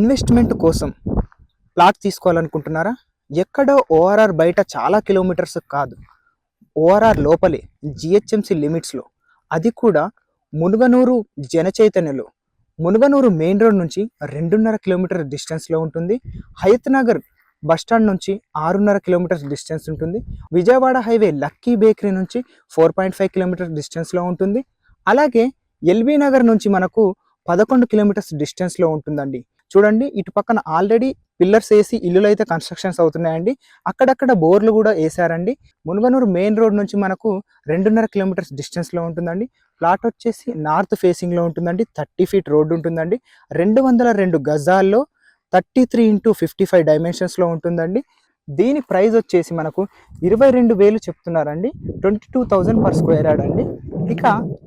Investment కోసం plot తీసుకోవాలనుకుంటున్నారా? ఎక్కడో ORR బయట చాలా కిలోమీటర్స్ కాదు. ఓఆర్ఆర్ లోపలే జిహెచ్ఎంసి లిమిట్స్లో అది కూడా మునుగనూరు జనచైతన్యలో మునుగనూరు మెయిన్ రోడ్ నుంచి రెండున్నర కిలోమీటర్ డిస్టెన్స్లో ఉంటుంది. హయత్ నగర్ బస్ స్టాండ్ నుంచి ఆరున్నర కిలోమీటర్స్ డిస్టెన్స్ ఉంటుంది. విజయవాడ హైవే లక్కీ బేకరీ నుంచి ఫోర్ పాయింట్ ఫైవ్ కిలోమీటర్స్ డిస్టెన్స్లో ఉంటుంది. అలాగే ఎల్బీ నగర్ నుంచి మనకు పదకొండు కిలోమీటర్స్ డిస్టెన్స్లో ఉంటుందండి. చూడండి ఇటు పక్కన ఆల్రెడీ పిల్లర్స్ వేసి ఇల్లులు అయితే కన్స్ట్రక్షన్స్ అవుతున్నాయండి. అక్కడక్కడ బోర్లు కూడా వేసారండి మునుగనూరు మెయిన్ రోడ్ నుంచి మనకు రెండున్నర కిలోమీటర్స్ డిస్టెన్స్లో ఉంటుందండి. ప్లాట్ వచ్చేసి నార్త్ ఫేసింగ్లో ఉంటుందండి. థర్టీ ఫీట్ రోడ్డు ఉంటుందండి. రెండు వందల రెండు గజాల్లో thirty three into fifty five డైమెన్షన్స్లో ఉంటుందండి. దీని ప్రైస్ వచ్చేసి మనకు ఇరవై రెండు వేలు చెప్తున్నారండి. Twenty two thousand per square yard అండి. ఇక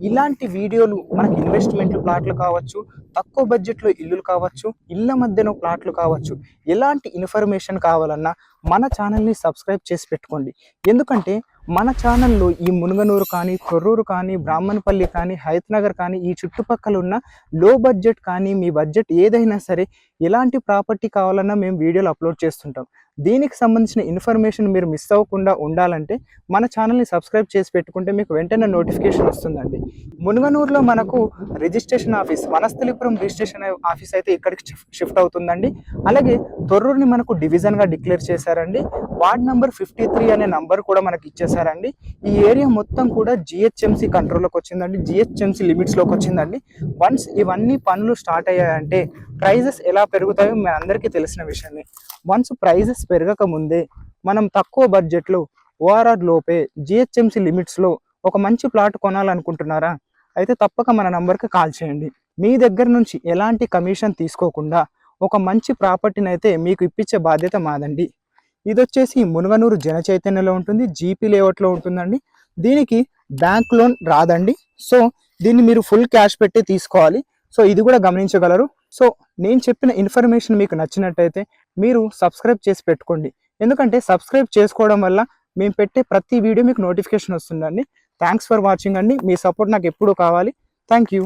ఇలాంటి వీడియోలు మనకి ఇన్వెస్ట్మెంట్ ప్లాట్లు కావచ్చు తక్కువ బడ్జెట్లో ఇల్లులు కావచ్చు ఇళ్ళ మధ్యన ప్లాట్లు కావచ్చు ఎలాంటి ఇన్ఫర్మేషన్ కావాలన్నా మన ఛానల్ని సబ్స్క్రైబ్ చేసి పెట్టుకోండి. ఎందుకంటే మన ఛానల్లో ఈ మునుగనూరు కానీ కొర్రూరు కానీ బ్రాహ్మణపల్లి కానీ హైత్నగర్ కానీ ఈ చుట్టుపక్కల ఉన్న లో బడ్జెట్ కానీ మీ బడ్జెట్ ఏదైనా సరే ఎలాంటి ప్రాపర్టీ కావాలన్నా మేము వీడియోలు అప్లోడ్ చేస్తుంటాం. దీనికి సంబంధించిన ఇన్ఫర్మేషన్ మీరు మిస్ అవ్వకుండా ఉండాలంటే మన ఛానల్ని సబ్స్క్రైబ్ చేసి పెట్టుకుంటే మీకు వెంటనే నోటిఫికేషన్ వస్తుందండి. మునుగనూరులో మనకు registration office Vanasthalipuram registration office అయితే ఇక్కడికి షిఫ్ట్ అవుతుందండి. అలాగే తొర్రూరుని మనకు డివిజన్గా డిక్లేర్ చేశారండి. వార్డ్ నంబర్ ఫిఫ్టీ త్రీ అనే నంబర్ కూడా మనకి ఇచ్చేసారండి ఈ ఏరియా మొత్తం కూడా జిహెచ్ఎంసీ కంట్రోల్లోకి వచ్చిందండి. జిహెచ్ఎంసీ లిమిట్స్లోకి వచ్చిందండి. వన్స్ ఇవన్నీ పనులు స్టార్ట్ అయ్యాయంటే ప్రైజెస్ ఎలా పెరుగుతాయో మీ అందరికీ తెలిసిన విషయమే. వన్స్ ప్రైజెస్ పెరగక ముందే మనం తక్కువ బడ్జెట్లో ఓఆర్ఆర్ లోపే జిహెచ్ఎంసీ లిమిట్స్లో ఒక మంచి ప్లాట్ కొనాలనుకుంటున్నారా? అయితే తప్పక మన నంబర్కి కాల్ చేయండి. మీ దగ్గర నుంచి ఎలాంటి కమిషన్ తీసుకోకుండా ఒక మంచి ప్రాపర్టీని అయితే మీకు ఇప్పించే బాధ్యత మాదండి. ఇది వచ్చేసి మునుగనూరు జన చైతన్యలో ఉంటుంది జీపీ లేఅవుట్లో ఉంటుందండి. దీనికి బ్యాంక్ లోన్ రాదండి. సో దీన్ని మీరు ఫుల్ క్యాష్ పెట్టి తీసుకోవాలి. సో ఇది కూడా గమనించగలరు. సో నేను చెప్పిన ఇన్ఫర్మేషన్ మీకు నచ్చినట్టయితే మీరు సబ్స్క్రైబ్ చేసి పెట్టుకోండి. ఎందుకంటే సబ్స్క్రైబ్ చేసుకోవడం వల్ల మేము పెట్టే ప్రతి వీడియో మీకు నోటిఫికేషన్ వస్తుందండి. థ్యాంక్స్ ఫర్ వాచింగ్ అండి. మీ సపోర్ట్ నాకు ఎప్పుడూ కావాలి. Thank you